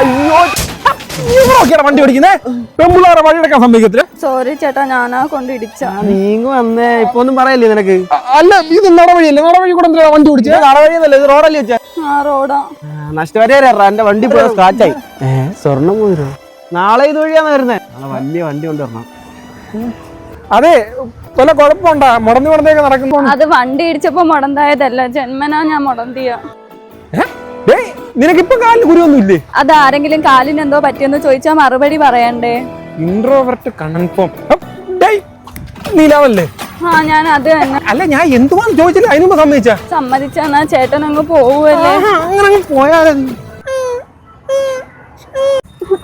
അയ്യോ വണ്ടി ഓടിക്കുന്നേ? പെമ്പിള്ളാരെ വഴി എടുക്കാൻ സമ്മതിക്കത്തില്ല സോറി ചേട്ടാ ഞാനാ കൊണ്ട് ഇടിച്ച നീങ്ങ വന്നേ ഇപ്പൊ ഒന്നും പറയല്ലേ നിനക്ക്? അല്ല ഇത് കൂടെ എന്തിനാ വണ്ടി ഇത് നടവഴിയൊന്നല്ല ഇത് റോഡല്ലേ വെച്ചാ. ആ റോഡാ. നഷ്ടപരിഹാരം എന്റെ വണ്ടി പോയ സ്ക്രാച്ചായി ഏ സ്വർണം പോയിരോ? നാളെ ഇത് വരുന്നേ. നാളെ വലിയ വണ്ടി കൊണ്ടുവരണം അതെ പല കുഴപ്പമുണ്ടാ? മുടന്തി മുടന്തിയൊക്കെ നടക്കുന്നു അത് വണ്ടി ഇടിച്ചപ്പോ മുടന്തായതല്ല. ജന്മനാ ഞാൻ മുടന്തിയ. നിനക്ക് ഇപ്പൊ കാലിന് കുരുവൊന്നും ഇല്ലേ അത് ആരെങ്കിലും കാലിന് എന്തോ പറ്റിയെന്ന് ചോദിച്ചാ മറുപടി പറയണ്ടേ? ഇൻട്രോവർട്ട് കൺഫേം നീലാവല്ലേ? ആ ഞാൻ അത് തന്നെ. അല്ല ഞാൻ എന്തുവാന്ന് ചോദിച്ചില്ല അതിനുമ്പ് സമ്മതിച്ചാ? സമ്മതിച്ചാ ചേട്ടൻ അങ്ങ് പോവുമല്ലേ അങ്ങനെ അങ്ങ് പോയാലേ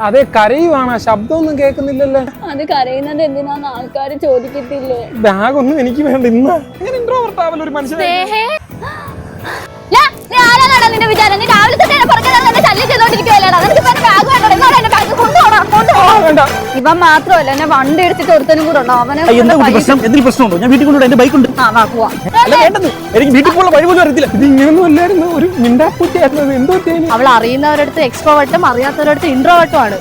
അതെ കരയുവാണ് ശബ്ദമൊന്നും കേൾക്കുന്നില്ലല്ലോ? അത് കരയുന്നത് എന്തിനാന്ന് ആൾക്കാർ ചോദിക്കത്തില്ലേ? ബാഗ് ഒന്നും എനിക്ക് വേണ്ട ഇന്ന്. ഇൻട്രോവർട്ട് ആവല്ലോ ഒരു മനുഷ്യനെ. നിന്റെ വിചാരം? ഇവൻ മാത്രമല്ല എന്നെ വണ്ടി എടുത്തിട്ട് ഒരുത്തനും കൂടെ ഉണ്ടോ? അവനെ പ്രശ്നം? എന്തെങ്കിലും പ്രശ്നമുണ്ടോ? ഞാൻ വീട്ടിൽ കൊണ്ടുപോയി എന്റെ ബൈക്ക് ഉണ്ട്. ആ വാ പോവാം. അല്ല എനിക്ക് വീട്ടിൽ പോലുള്ള വഴി പോലും അറിയത്തില്ല. ഇത് ഇങ്ങനൊന്നും അല്ലായിരുന്നു. ഒരു മിണ്ടാപ്പൂറ്റിയായിരുന്നു ഇത് എന്തോ അവൾ അറിയുന്നവരടുത്ത് എക്സ്ട്രോവട്ടും അറിയാത്തവരടുത്ത് ഇൻട്രോവട്ടും ആണ്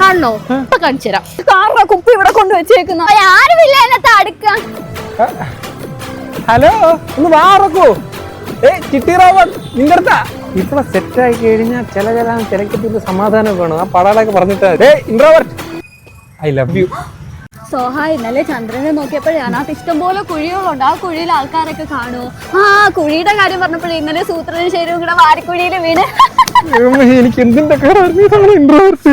കാണണോ? ഇപ്പൊ കാണിച്ചു തരാം. കാറിന്റെ കുപ്പി ഇവിടെ കൊണ്ട് വെച്ചേക്കുന്നു. ആരുമില്ല എന്നെ തടുക്കാൻ ഹലോ ഒന്ന് വാറക്കോ ഏ ചിട്ടിറാവൻ നിന്റെ അടുത്താ ഇപ്പൊ സെറ്റായി ആയി കഴിഞ്ഞാൽ ചില ചില ചിലക്കത്തിന്റെ സമാധാനം വേണം. ആ പടാളൊക്കെ പറഞ്ഞിട്ട്. ഇൻട്രോവർട്ട് ഐ ലവ് യു സോഹ ഇന്നലെ ചന്ദ്രനെ നോക്കിയപ്പോഴേ അതിനകത്ത് ഇഷ്ടംപോലെ കുഴികളുണ്ട്. ആ കുഴിയിൽ ആൾക്കാരൊക്കെ കാണുമോ ആ കുഴിയുടെ കാര്യം പറഞ്ഞപ്പോഴേ ഇന്നലെ സൂത്രനും ശരിയും കൂടെ വാരിക്കുഴിയിൽ വീണ്. എനിക്ക് എന്തിന്റെ ഇൻട്രോവർട്ട്